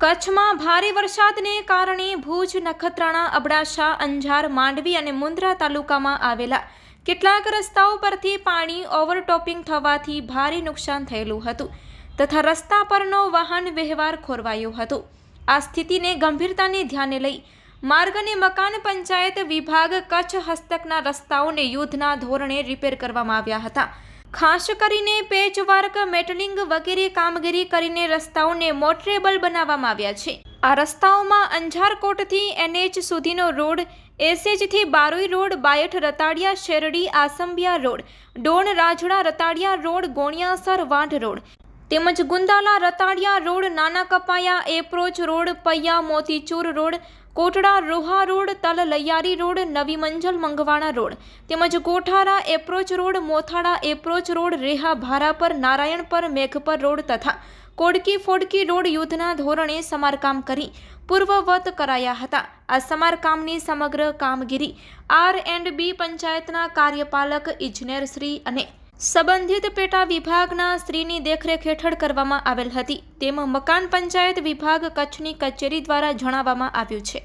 કચ્છમાં ભારે વરસાદને કારણે ભુજ, નખત્રાણા, અબડાસા, અંજાર, માંડવી અને મુન્દ્રા તાલુકામાં આવેલા કેટલાક રસ્તાઓ પરથી પાણી ઓવરટોપિંગ થવાથી ભારે નુકસાન થયેલું હતું તથા રસ્તા પરનો વાહન વ્યવહાર ખોરવાયો હતો. આ સ્થિતિને ગંભીરતાને ધ્યાને લઈ માર્ગ અને મકાન પંચાયત વિભાગ કચ્છ હસ્તકના રસ્તાઓને યુદ્ધના ધોરણે રિપેર કરવામાં આવ્યા હતા. ખાસ કરીને પેચવર્ક મેટલિંગ વગેરે કામગીરી કરીને રસ્તાઓને મોટરેબલ બનાવવામાં આવ્યા છે. આ રસ્તાઓમાં અંજારકોટથી એનએચ સુધીનો road, એસએચથી Baroi road, Bayath Ratadiya, Sherdi, Asambiya road, Don Rajda Ratadiya road, Goniyasar Vandh road તેમજ Gundala Ratadiya road, Nana Kapaya approach road, Paiya Motichur road Kotda Roha road, તલ લૈયારી રોડ, નવી મંજલ મંગવાણા રોડ. તેમજ Kothara approach road Mothada approach road, Reha Bharapar, Narayanpar Meghpar road તથા Kodki ફોડકી road યુદ્ધના ધોરણે સમારકામ કરી પૂર્વવત કરાયા હતા. આ સમારકામની સમગ્ર કામગીરી આર એન્ડ બી પંચાયતના કાર્યપાલક ઇજનેર શ્રી અને સંબંધિત પેટા વિભાગના સ્ત્રીની દેખરેખ હેઠળ કરવામાં આવેલ હતી. તેમ મકાન પંચાયત વિભાગ કચ્છની કચેરી દ્વારા જણાવવામાં આવ્યું છે.